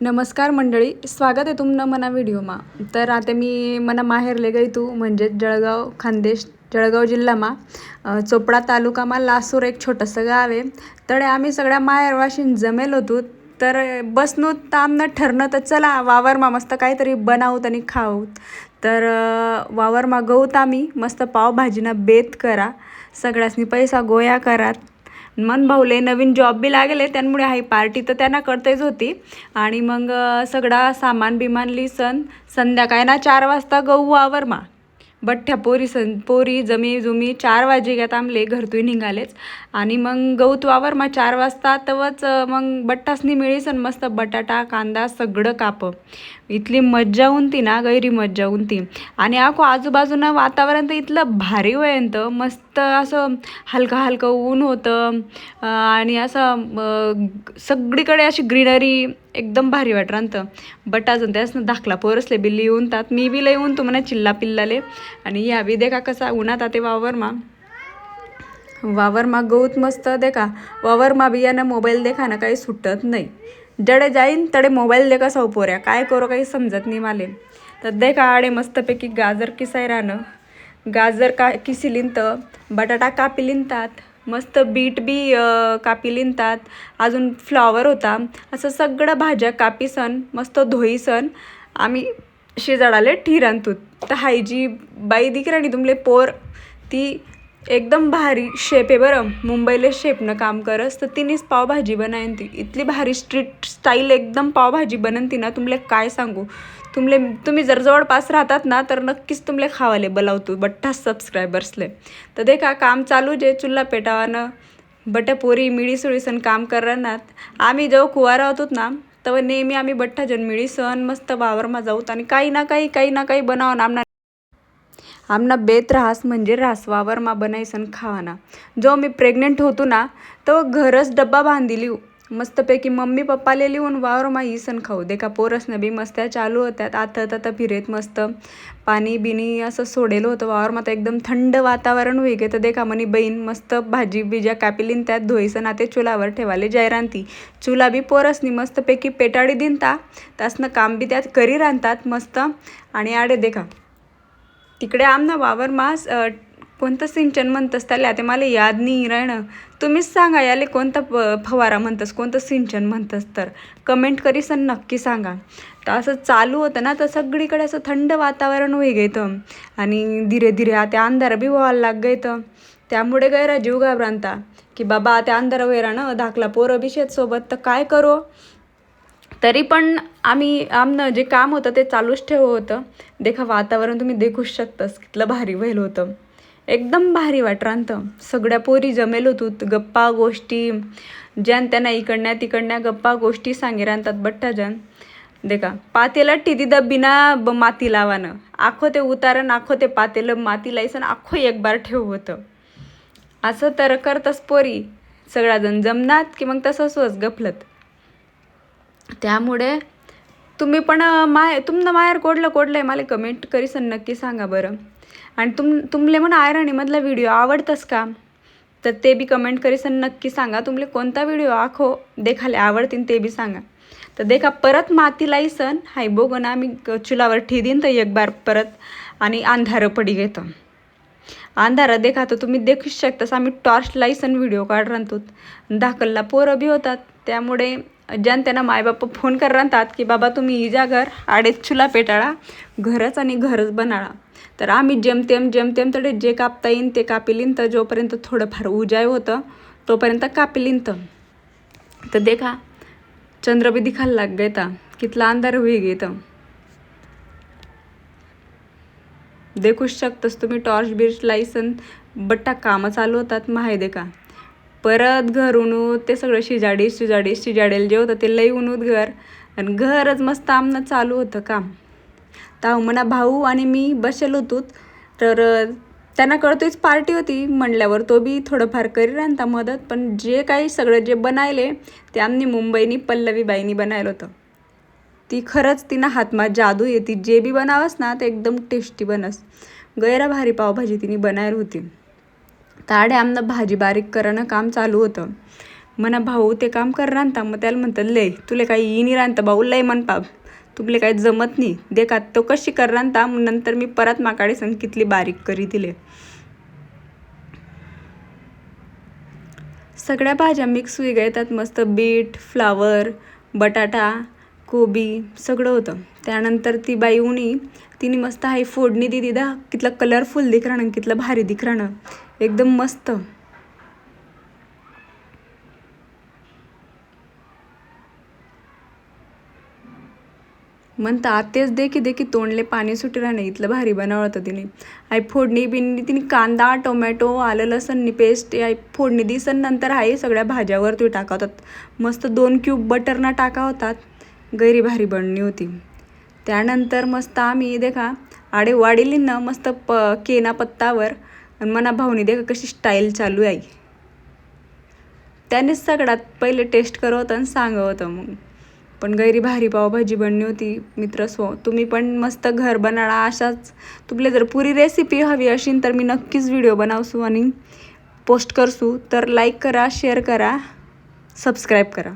नमस्कार मंडळी स्वागत आहे तुमनं मना व्हिडिओमा. तर आता मी मना माहेरले गई तू म्हणजे जळगाव खानदेश जळगाव जिल्हामा. चोपडा तालुकामा लासूर एक छोटंसं गाव आहे. तडे आम्ही सगळ्या माहेरवाशीन जमेल होतो. तर बसनो तामनं ठरणं तर चला वावरमा मस्त काहीतरी बनावूत आणि खाऊत. तर वावरमा गऊत आम्ही. मस्त पावभाजीनं बेत करा. सगळ्यासनी पैसा गोया करात मन भाऊले नवीन जॉब बी लागले त्यामुळे आहे. पार्टी तर त्यांना करतेच होती. आणि मग सगळा सामान बिमानली सण संध्याकाळी ना चार वाजता गहू वावर मा बठ्ठ्या पोरी सन पोरी जमी जुमी चार वाजे घ्यात आमले घरतून निघालेच. आणि मग गौत वावर मा चार वाजता तवच मग बट्टासनी मिळीसन मस्त बटाटा कांदा सगळं काप. इथली मज्जा उनती ना गैरी मज्जा उनती. आणि आखो आजूबाजूनं वातावरण तर इथलं भारी वयंत मस्त असं हलकं हलकं ऊन होतं आणि असं सगळीकडे अशी ग्रीनरी एकदम भारी वाटरांत बट अजून त्यासनं दाखला पोरसले बी लिहून तात मी बी लिहून तुम्हाला चिल्ला पिल्लाले. आणि या बी देखा कसा उन्हात आते वावरमा. वावरमा गौत मस्त देखा. वावरमा बियानं मोबाईल देखा ना काही सुटत नाही. जडे जाईन तडे मोबाईल देखा पोऱ्या काय करो काही समजत नाही माले. तर देखा आडे मस्तपैकी गाजर किसाय राहणं गाजर का किसी तर बटाटा कापिलीनतात मस्त बीट बी कापी लिंतात अजून फ्लॉवर होता. असं सगळं भाज्या कापीसन मस्त धुईसन आम्ही शेजाडाले ठीर आणतो तर हायजी बाई दिकराणी तुमले पोर ती एकदम भारी शेप आहे बरं. मुंबईला शेपनं काम करस तर तिनेच पावभाजी बनायन ती. इतली भारी स्ट्रीट स्टाईल एकदम पावभाजी बनन ती ना तुमले काय सांगू? तुमले तुम्ही जर जवळपास राहतात ना तर नक्कीच तुमले खावाले बलावतो बठ्ठा सबस्क्रायबर्सले तर देखा काम चालू जे चुल्हा पेटावानं बट्या पोरी मिळीसुळीसन काम करणार आम्ही जेव्हा कुवारा होतो ना तेव्हा नेहमी आम्ही बठ्ठा जन्मिळी मिळी सण मस्त वावरमा जाऊत आणि काही ना काही काही ना काही बनावं आमना आमना बेत रहास म्हणजे रास वावरमा बनायसन खावाना. जो मी प्रेग्नेंट होतो ना तो घरच डब्बा बांधिली. मस्तपैकी मम्मी पप्पाले लिहून वावरमा सण खाऊ दे का पोरसनं बी मस्त्या चालू होत्यात. आता आता फिरेत मस्त. पाणी बिनी असं सोडेलं होतं. वावरमा तर एकदम थंड वातावरण होई गे तर देखा म्हणी बहीण मस्त भाजी बिजा कापिलीन त्यात धुईसन आते चुलावर ठेवाले जायरांती. चुला बी पोरसनी मस्तपैकी पेटाळी दिनता. त्यासनं काम बी त्यात करी रांधतात मस्त. आणि आडे देखा तिकडे आमना वावर मास कोणतं सिंचन म्हणतंस त्याला? ते मला याद नाही राहणं तुम्हीच सांगा याले कोणता प फवारा म्हणतंस कोणतं सिंचन म्हणतंस तर. कमेंट करीसन नक्की सांगा. तर असं चालू होतं ना तर सगळीकडे असं थंड वातावरण होई गेतं आणि धीरे धीरे आता अंधार बी व्हायला लाग गयतं त्यामुळे गैरा जीव घाबरांता. की बाबा आता अंधार वैरा ना धाकला पोरं बी शेतसोबत तर काय करो? तरी पण आम्ही आमनं जे काम होतं ते चालूच ठेव होतं. देखा वातावरण तुम्ही देखूच शकतास. कितलं भारी व्हायला होतं. एकदम भारी वाटरांत सगळ्या पोरी जमेल होतूत गप्पा गोष्टी. ज्यान त्यांना इकडण्या तिकडण्या गप्पा गोष्टी सांगे राहतात बठ्ठाज्यान देखा पातेला टिदिदा बिना ब माती लावानं. आखो ते उतारण आखो ते पातेलं माती लायसन आखो एक बार ठेव होतं. असं तर करतस पोरी. सगळ्याजण जमनात की मग तसंच वस गफलत. त्यामुळे तुम्ही पण माय तुमनं माहेर कोडलं कोडलं आहे मला कमेंट करीसन नक्की सांगा बरं. आणि तुम तुमले म्हण आयराणीमधला व्हिडिओ आवडतस का? तर ते बी कमेंट करीसन नक्की सांगा. तुमले कोणता व्हिडिओ आखो देखाले आवडतीन ते बी सांगा. तर देखा परत माती लाईसन. हाय बोगन आम्ही क- चुलावर ठेदीन तर एक बार परत. आणि अंधारं पडी घेतं अंधारा देखा तर तुम्ही देखूच शकतास. आम्ही टॉर्च लाईसन व्हिडिओ काढ राहतो धाकलला पोरं बी होतात. त्यामुळे ज्यान त्यांना मायबाप फोन कर राहतात की बाबा तुम्ही इजा घर आडेच चुला पेटाळा घरच आणि घरच बनाळा. तर आम्ही जेमतेम जेमतेम तडे जे कापता येईन ते कापिलीन. तर जोपर्यंत थोडंफार उजाय होतं तोपर्यंत कापिलीन तर तर देखा चंद्र बी दिखायला लाग गेता कितला अंधार होई गेतं देखूच शकतस तुम्ही टॉर्च बिर्च लायसन बट्टा कामं चालू होतात माहिती का? परत घर उनूत ते सगळं शिजाडी शिजाडी शिजाडेल जे होतं ते लई उनूत घर. आणि घरच मस्त आमनं चालू होतं काम. तर म्हणा भाऊ आणि मी बसेल होतो तर त्यांना कळतोच पार्टी होती म्हणल्यावर तो बी थोडंफार करी राहता मदत. पण जे काही सगळं जे बनायले ते आम्ही मुंबईनी पल्लवीबाईनी बनायलं होतं. ती खरंच तिनं हातमा जादू येते. जे बी बनावस ना ते एकदम टेस्टी बनस. गैरा भारी पावभाजी तिने बनायला होती. ताडे आमनं भाजी बारीक करणं काम चालू होतं. मना भाऊ ते काम कर रांता मग त्याला म्हणतात लय तुले काही येणी रांता भाऊ लय मन पाप काही जमत नाही. देखा तो कशी कर रांता मग नंतर मी परत माकाडे संग कितली बारीक करी दिले सगळ्या भाज्या मिक्स होई येतात मस्त बीट फ्लावर बटाटा कोबी सगळं होतं. त्यानंतर ती बाई उणी तिने मस्त हाई फोडणी दिली दा कितलं कलरफुल दिख राहणं कितलं भारी दिख राहणं. एकदम मस्त. म्हणता आतेच दे की दे की तोंडले पाणी सुटी राहणे इथलं भारी बनवलं होतं तिने. आई फोडणी बिनी तिने कांदा टोमॅटो आलं लसणनी पेस्ट आई फोडणी दिसन नंतर आई सगळ्या भाज्यावर ती होतात मस्त दोन क्यूब बटरना टाका होतात. गैरी भारी बनणी होती. त्यानंतर मस्त आम्ही देखा आडे वाढीली ना मस्त प केना पत्तावर आणि मना भाऊनी देखा कशी स्टाईल चालू आहे त्यानेच सगळ्यात पहिले टेस्ट करत आणि सांगवं होतं मग. पण गैरी भारी पावभाजी बनली होती मित्र सो तुम्ही पण मस्त घर बनाडा अशाच. तुमले जर पुरी रेसिपी हवी असेल तर मी नक्कीच व्हिडिओ बनावसू आणि पोस्ट करसू. तर लाईक करा शेअर करा सबस्क्राईब करा.